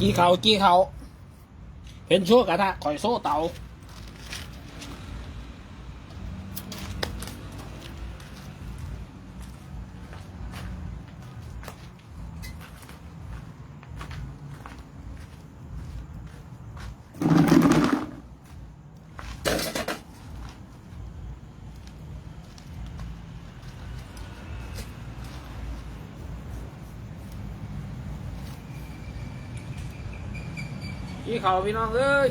กี้เขากี้เขาเห็นชั่วกระทะข่อยโซ่เตา เขาพี่น้องเอ้ย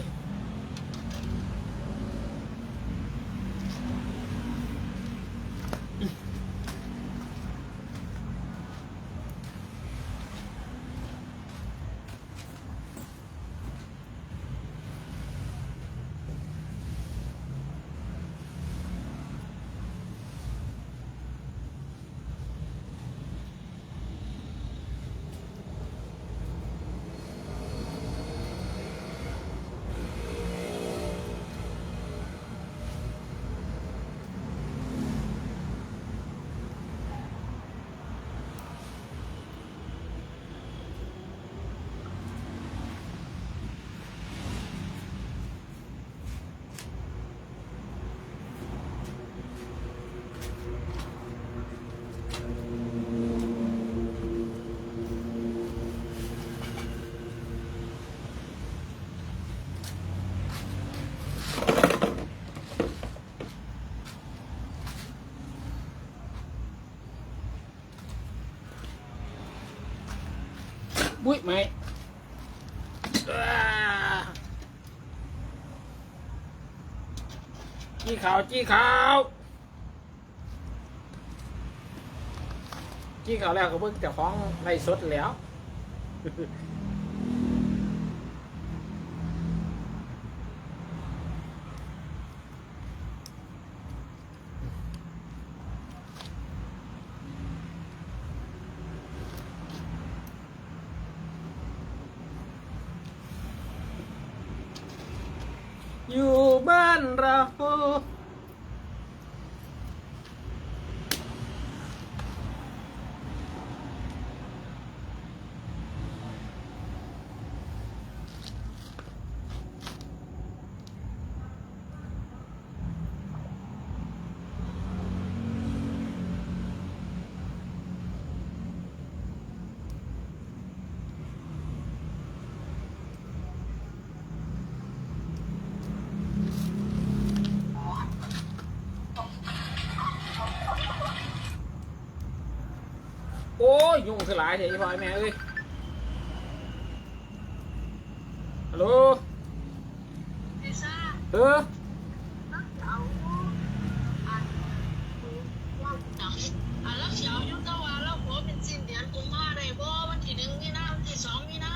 บุ้ยไหมอ่าจี้ ขาวจี้ขาวจี้ขาวแล้วก็เบิ่งจะฟ้องในสดแล้ว อยู่ บ้านเรา โอ้ยยุ่งสลายเถอะพ่อไอ้แม่เอ้ยฮัลโหลเออเช่าหนังอัวเสียวยุตะวันแล้วหัวเป็นสินเดือนกุมาได้บ่วันที่หนึ่งมีนาวันที่สองมีนา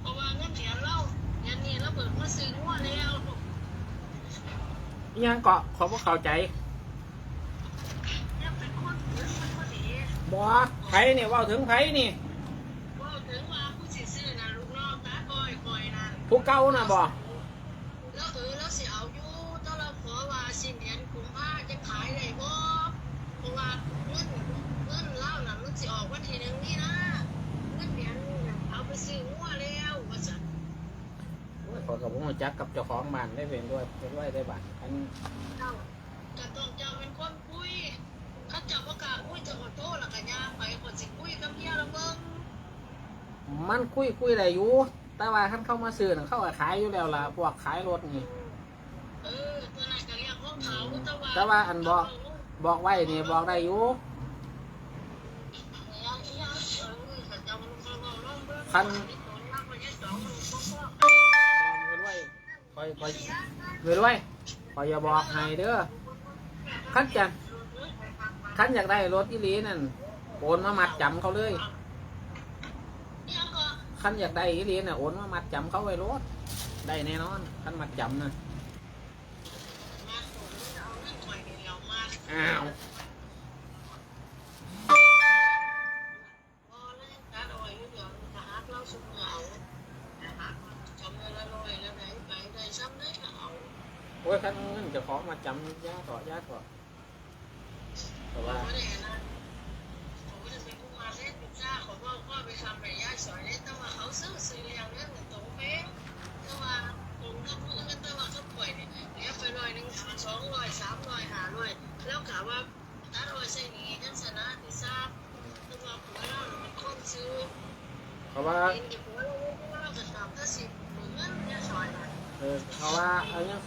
เพราะว่าเงินเดือนเราเดือนนี้เราเบิกมาซื้องัวแล้วอิหยังเกาะขอพวกเข้าใจ เนี่ยเป็นคนเป็นคนดี บ่ ไผเนี่ยเว่าถึงไผนี่ ว่าถึงว่าผู้สิซื้อน่ะลูกน้องตาก้อยก้อยนั่นผู้เก่าน่ะบ่แล้วเออแล้วสิเอาอยู่ต้องเราขอว่าสิ้นเดือนกุมภาจะขายได้บ่เพราะว่าเงินเงินเล่าน่ะมันสิออกวันที่หนึ่งนี่นะเงินเดือนน่ะเอาไปซื้องัวแล้วว่าซั่นโอ้ยขอยกับผมจักกับเจ้าของบ้านได้เป็นด้วยเป็นด้วยได้บ้านอัน เจ้าจะต้องเจ้าเป็นคนคุยถ้าเจ้าประกล้าศคุยจะขอโทษแล้วก็ย่างไปคนสิคุยกับเมียละเบิ่ง มันคุยคุยได้อยู่แต่ว่าคันเข้ามาซื้อน่ะเขาก็ขายอยู่แล้วล่ะพวกขายรถนี่ เออตัวนั้นก็เรียกของเขาแต่ว่าแต่ว่าอันบอก บอกไว้นี่บอกได้อยู่คันคอยคอยเรื่อยๆคอยอย่าบอกให้เด้อคันจะคันอยากได้รถอีหลีนั่นโอนมามัดจำเขาเลย คันอยากได้อีหลีน่ะโอนมามัดจำเขาไว้รถได้แน่นอนคันมัดจำนะอ้าวโอ้ยคันเงินจะขอมาจำยาต่อยาต่อแต่ว่า ผมก็จะเป็นผู้มาเล่นพิซซ่าของพ่อพ่อไปทำไปย่าสอยได้แต่ว่าเขาซื้อซื้อเลี้ยงเรื่อง เพราะว่า เห็นอยู่ว่าเราจะตอบก็สิบหมื่นเนี่ยซอยน่ะ เออเพราะว่า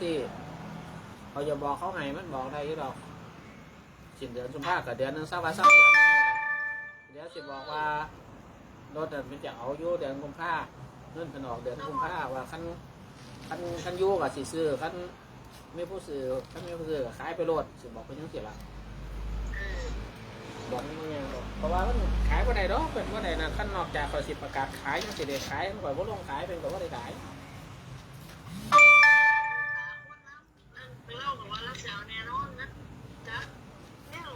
เอายังสิเขาจะบอกเขาไงมันบอกได้อยู่ดอกสิ้นเดือนสุภากับเดือนหนึงสักวันสักเดือนหนึงนี่แหละเดี๋ยวสิบอกว่ารถน่ะมันจะเอาอยู่เดือนกุมภาเงินเป็นออกเดือนกุมภาว่าคันคันคันอยูกับสิซื้อคันไม่ผู้ซื้อคันไม่ผู้ซื้อก็ขายไปรถสิบอกไปยังสิละเอบอกมันยังไงหรอกเพราะว่ามันขายว่าใดดอกเป็นว่าใดนะขั้นนอกจากคอยสิประกาศขายยังสิเด็ขายมันก่อยว่าลงขายเป็นกับว่าได้ขาย นั่นไปเล่ากับว่ารักษาแน่นอนนะจ๊ะแนว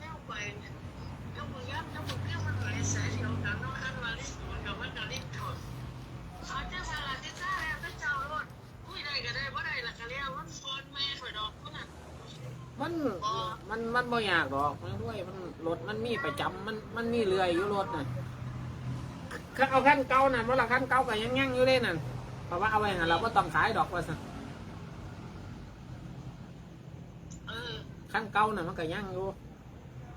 แนวไปเนี่ยเจ้ามือยับเจ้ามือเกี้ยวมันไหลสายเดียวกันเนาะอันว่าลิสต์มันกับมันกับลิสต์ถอดเอาเจ้าสาราที่ซ่าแล้วก็เจ้ารถคุยได้ก็ได้บ่ได้ละก็เรียกมันฟอนแม่ถอยดอกมันน่ะ มันมันมันบ่ยากดอกมันด้วยมันรถมันมีประจำมันมันมีเรืออยู่รถน่ะคือเอาขั้นเก่าน่ะเมื่อละขั้นเก่าก็ยังยังอยู่เลยนั่นเพราะว่าเอาไว้หันเราก็ต้องขายดอกว่าซะเออขั้นเก่าน่ะมันก็ยังอยู่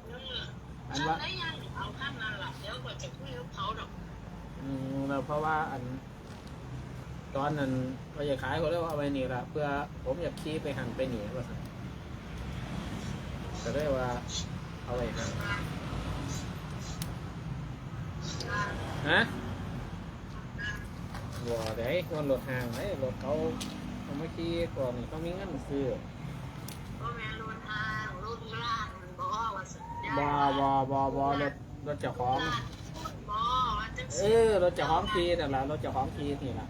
นั่นแหละอัอันนว่าว่ายังเอาข้างนั้นล่ะเดี๋ยวก็จะคุยกับเขาดอกอืมแล้วเพราะว่าอันตอนนั้นเราจะขายเขาเรียกว่าเอาไว้นี่ละเพื่อผมอยากขี่ไปหันไปหนีว่าซะ ก็ได้ว่าเอาไว้หันฮะบ่ได้วันรถห่างไอ้รถเขาเขามาขี่ก่อนนี่เขามีเงินซื้อพ่อแม่รุ่นทางรุ่นล่างมันบ่ว่าสัญญาบ่บ่บ่บ่รถรถเจ้าของบ่ว่าจังเอซี่อรถเจ้าของขี่นั่นล่ะรถเจ้าของขี่นี่ล่ะ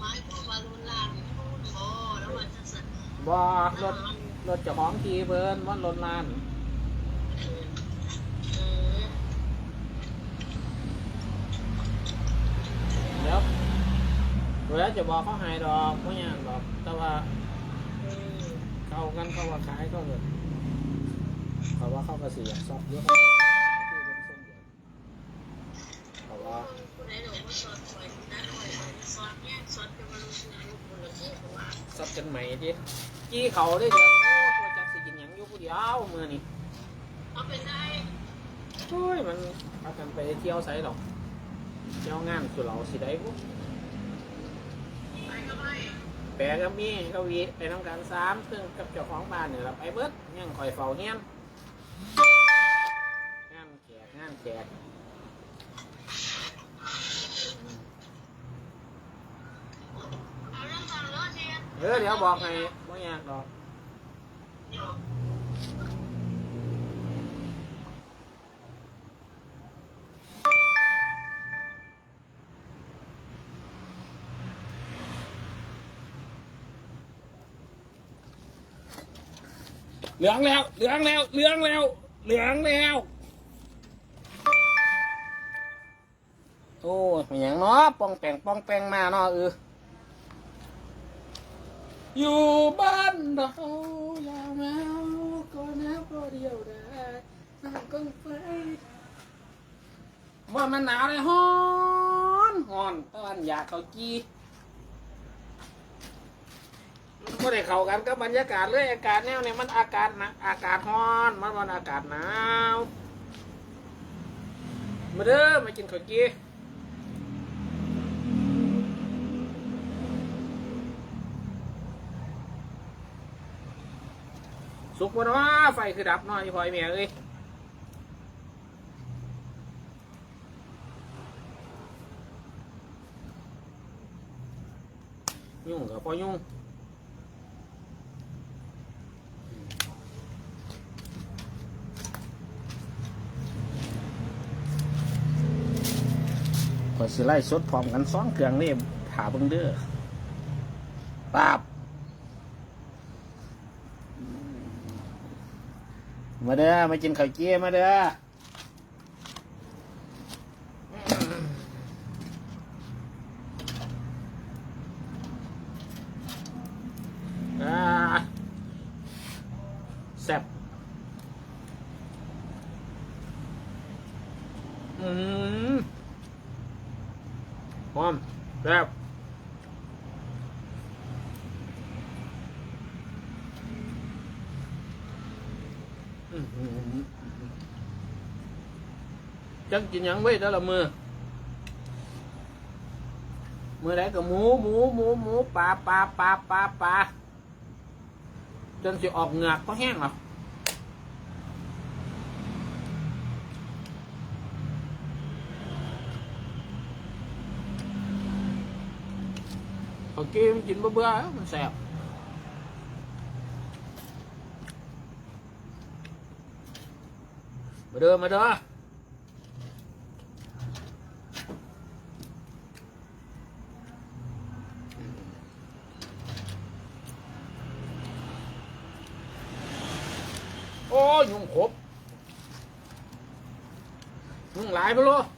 หมายความว่ารุ่นล่างนี่รุ่นบ่แล้วว่าจังซั่นบ่รถ รถเจ้าของขี่เพิ่นมันรถล้านเออเดี๋ยวเวลาจะบอกเขาใหายดอกไม่ยากดอก แต่ว่าเออเขากันเขาว่าขายเขาเลยเขาว่าเขาก็เสียสอบเยอะเขาก็ขายที่เป็นส้มเดียวเขาว่าผู้ใดดอกว่าสอนไว้นะไว้สอนแยกสอนเป็นว่ารู้สึกลูกคนละที่ว่าสอบกันใหม่ดิจี้เขาได้เดี๋ ยังอยู่ผู้เดียวมือนี่เอาเป็นได้โอ้ยมันพากันไปเที่ยวไสหรอกเที่ยวงานคือเราสิได้ปุ๊ไปก็ไปแปลก็มีก็วีไปทำการสามเครื่องกับเจ้าของบ้านเนี่ยเราไปเบิดยังคอยเฝ้าเงี้ยนงานแขกงานแขกเอาเรื่องตอนเลิกเรียนเออเดี๋ยวบอกให้ไม่ยากดอก เดี๋ยว เหลืองแล้ว เหลืองแล้ว เหลืองแล้ว เหลืองแล้ว โอ้ยมีอย่างเนาะปองแปงปองแปงมาเนาะเออ อยู่บ้านเราอย่าเหงาก็น้ำก็เดียวได้นั่งกองไฟว่ามันหนาวเลยฮอนฮอนตอนอยากเขากีมัน ก็ได้เข้ากันกับบรรยากาศเลยอากาศแนวเนี่ยมันอากาศหนะอากาศร้อนมันวันอากาศหนาวมาเด้อมากินข้าวกีสุกบ่เนาะไฟคือดับหน่อยพลอยเมียเอ้ยยุ่งกับพอยุ่ง สิไล่สดพร้อมกันสองเครื่องนี่ถาเบิ่งเด้อปั๊บมาเด้อมากินข้าวเจี๊ยมาเด้อ แบบจังกินยังไว้ต่ละมือมือไรนก็หมูหมูหมูหมูปลาปลาปลาปลาปลาจนสิออกเหงือกก็แห้งหรอ เขากินกินเบื่อๆมันแสบมาเด้อมาเด้อโอ้ยยุงขบยุงหลายไปเลย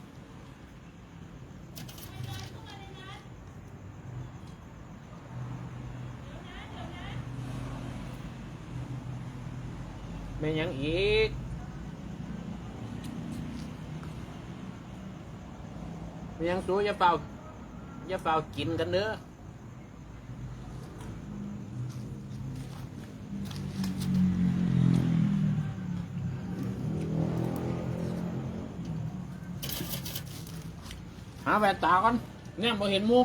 ไม่ยังอีกไม่ยังสู้อย่าเฝ้าอย่าเฝ้ากินกันเด้อหาแววตาก่อนเนี่ยบ่เห็นมู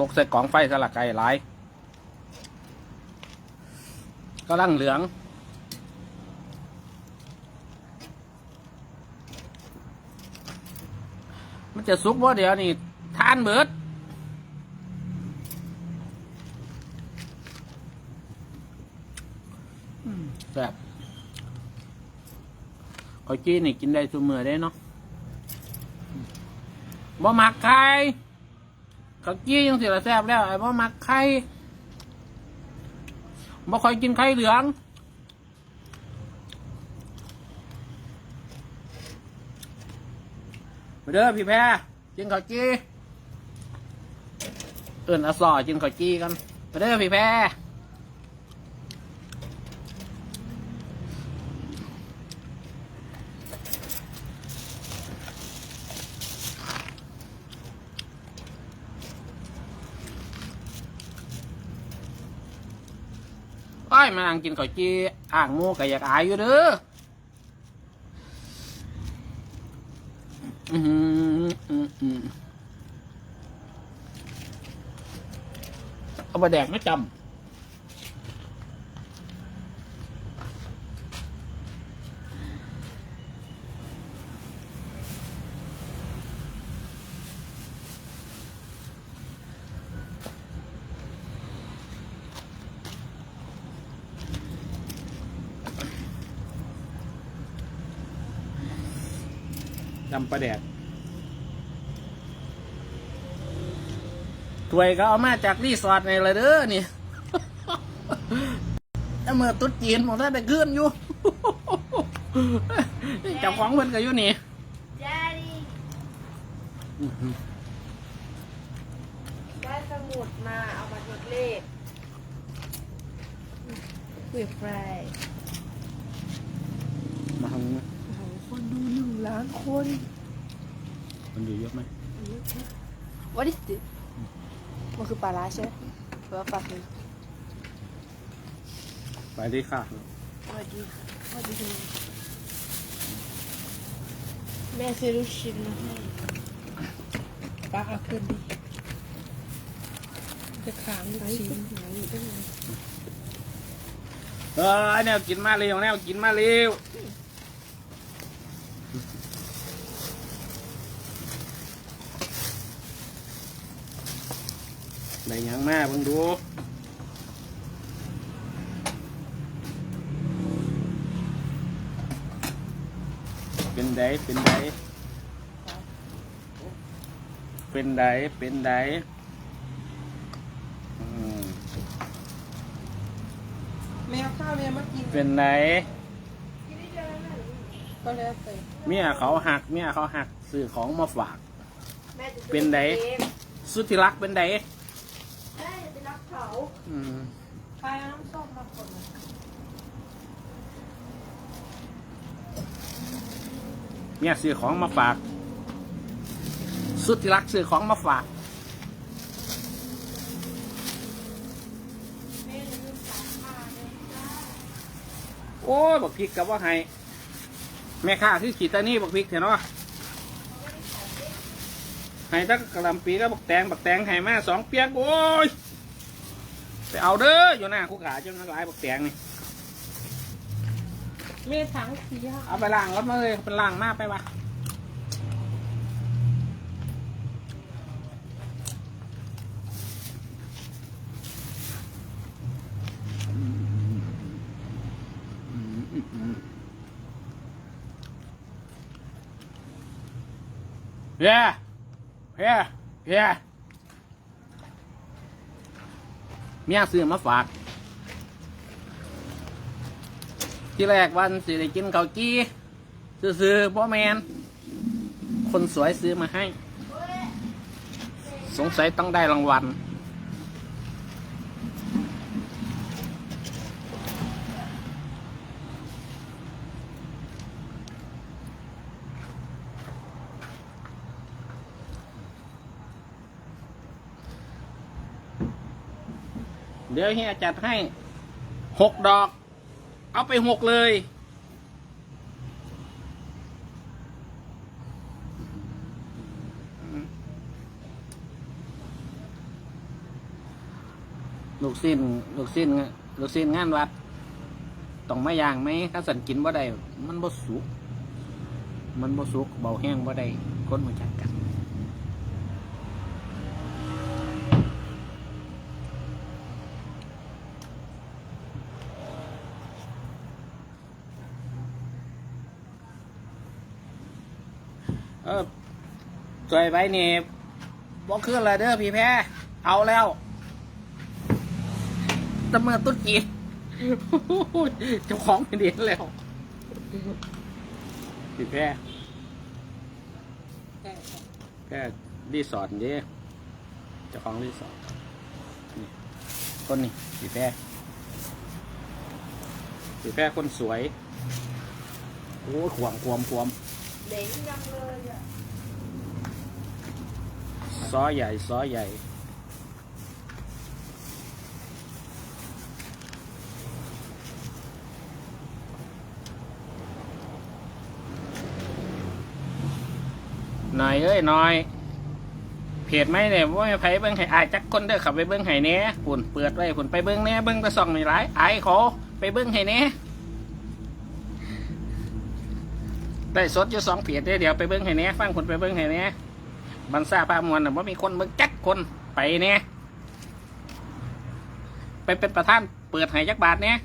ตกใส่กล่องไฟสลักไก่หลายก็ลังเหลืองมันจะสุกบ่าเดี๋ยวนี่ทานเบิดแซ่บข้าวจี้นี่กินได้ทุกมือได้เนาะบ่หมักไข่าวจี้ยังเสียแซ่บแล้วไอ้บ่อมักไข่บ่ค่อยกินไข่เหลืองมาเด้อพี่แพ้กินข้าวจี้เอิ่นอสอกินข้าวจี้กันมาเด้อพี่แพ้ โอ้ยมานั่งกินข้าวจีอ่างมูก็อยากอายอยู่เด้ออืมอืมอืมเอามาแดกไม่จำำปลาแดกถ้วยก็เอามาจากรีสอร์ทในละเด้อนี่ถ้าเมื่อตุ๊ดจีนผมถ้าได้ขึ้นอยู่เจับของเพิ่นก็อยู่นี่ Daddy ได้สมุดมาเอามาทดเลขคุยไฟมาทางนี้โอ้โหคนดูหนึ่งล้านคน มันอยู่เยอะไหม What is this มันคือปลาร้าใช่ไหมหรือว่าปลาคือไปดีค่ะสวัสดีค่ะสวัสดีคุณแม่ซื้อลูกชิ้นมาให้ป้าเอาขึ้นดิจะขางลูกชิ้นไหนได้ไหมเออแนวกินมาเร็วแนวกินมาเร็ว ได้หยังมาเพิ่งดูเป็นไดเป็นไดเป็นไดเป็นไดอืมแมวข้าวแมวมากินเป็นไดก็แล้วแต่เมียเขาหักเมียเขาหักซื้อของมาฝากแม่จะเป็นไดสุดที่รักเป็นไดแม่จะไปรัก เขาอืมใครเอาน้ำส้มมาคนน่ะเนี่ยซื้อของมาฝาก สุดที่รักซื้อของมาฝาก แม่ลืมสามผ้าเลยจ้าโอ้ยบักพริกกับว่าให้แม่ค้าคือขีตานี่บักพริกเถอะเนาะให้ตั้งกระหลำปีก็บักแตงบักแตงให้มาสองเปียกโอ้ย ไปเอาเด้ออยู่หน้าคุกขาจนมันหลายบักแตงนี่แม่ถังสีห้าเอาไปล้างรถมาเลยเป็นล้างมาไปวะเฮ้ยเฮ้ยเฮ้ย เมียซื้อมาฝาก ที่แรกวันสิได้กินเกาวกี้ซื้อๆพ่อแมน คนสวยซื้อมาให้ สงสัยต้องได้รางวัล ดี๋ยวเฮียจัดให้หกดอก เอาไปหกเลย ลูกสิ้นลูกสิ้นลูกสิ้นงานวัดต้องมาย่างไหมถ้าสันกินบ่ได้มันบ่สุก มันบ่สุกเบาแห้งบ่ได้คนมาจักกัน สวยไปนี่บ่ขึ้นเลยเด้อพี่แพ้ เอาแล้วตะเมื่อตุ๊ดจีนเจ้าของเป็นเดียนแล้ว พี่แพ้ แพ้รีสอร์ทเด้เจ้าของรีสอร์ทนี่คนนี้พี่แพ้พี่แพ้คนสวย โอ้ยขวมขวมขวมเด้งยังเลยอะ ซอใหญ่ซอใหญ่หน่อยเอ้ยหน่อยเพจไหมเนี่ยว่าไผเบิ้งให้อายจักคนเด้อขับไปเบิ้งให้แหน่ปุ่นเปิดไว้ปุ่นไปเบิ้งแหน่เบิ้งไปส่องไม่หลายอายขอไปเบิ้งให้แหน่ได้สดอยู่สองเพจเด้อเดี๋ยวไปเบิ้งให้แหน่ฟังคนไปเบิ้งให้แหน่ บันซาพามวลน่ะว่ามีคนเบิ่งจักคนไปเนี่ยไปเป็นประธานเปิดให้จักบาทเนี่ย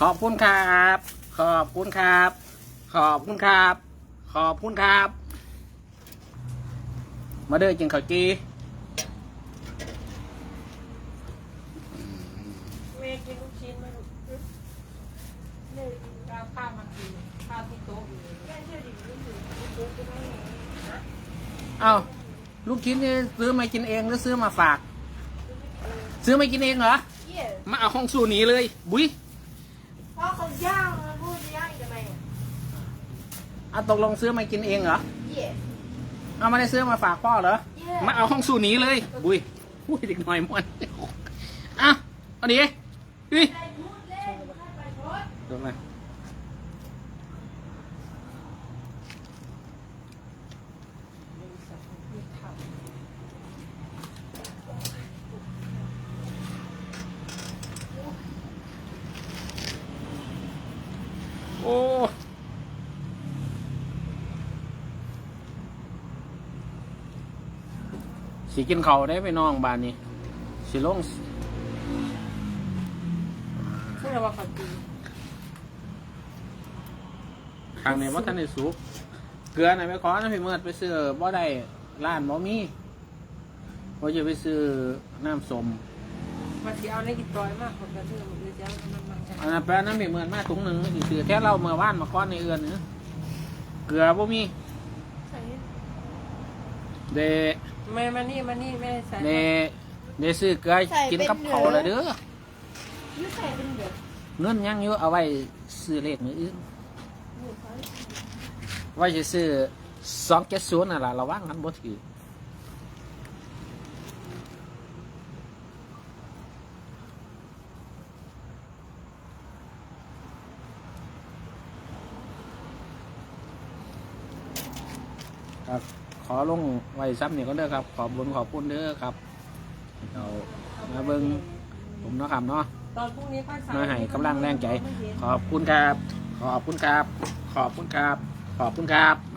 ขอบคุณครับ ขอบคุณครับ ขอบคุณครับ ขอบคุณครับ มาเด้อจิงข้าวจีแม่กินลูกชิ้นไหมลูกแม่กินข้าวข้าวมากินข้าวที่โต๊ะอยู่แม่เชื่อดิลูกอยู่ที่โต๊ะจะไม่เห็นนะเอ้าลูกชิ้นนี่ซื้อมากินเองหรือซื้อมาฝาก ซื้อมากินเองเหรอเย่มาเอาห้องสู้หนีเลย บุ้ย เพราะเขาย่างนะพูดจะย่างอีกทำไมอะ เอาตกลงซื้อมากินเองเหรอเย่เอาไม่ได้ซื้อมาฝากพ่อเหรอเย่มาเอาห้องสู้หนีเลยบุ้ยบุ้ยเด็กหน่อยมวนอะเอาดิเฮ้ยไปพูดเล่นให้ไปโพสลงมาโอ้ สิกินเขาวได้ไปน้องบ้านนี้สิลงใช่ว่าเขาดีทางในวัฒนในสุขเกลือน่ะไปขอนะพี่เมิดไปซื้อบ่ได้ร้านบ่มีว่าจะไปซื้อน้ำส้มมันจะเอาในกิจอยมากคนกระเทือมันเลยจะเอาน้ำมันใช่อันนั้นแปลน้ำพี่เมิดมาถุงหนึ่งไม่กี่ซื้อแค่เราเมื่อวานมาก้อนในเอือนเนื้อเกลือบ่มีใส่เด แม่มานี่มานี่แม่ใส่เดเดซื้อเกลือกินกับเขาวเลยเด้อไม่ใส่เป็นเดือดเงินยังอยู่เอาไว้ซื้อเลขมืออื่นไว้จะซื้อสองเจ็ดศูนย์น่ะล่ะระวังกันบ่ถือ อลงไว้ซ้ำนี่ก็เด้อครับ ขอบบุญขอบคุณเด้อครับเรามาเบิ่งผมเนาะครับเนาะตอนพรุ่งนี้ค่อยใส่มาให้กำลังแรงใจ ขอบคุณครับ ขอบคุณครับ ขอบคุณครับ ขอบคุณครับ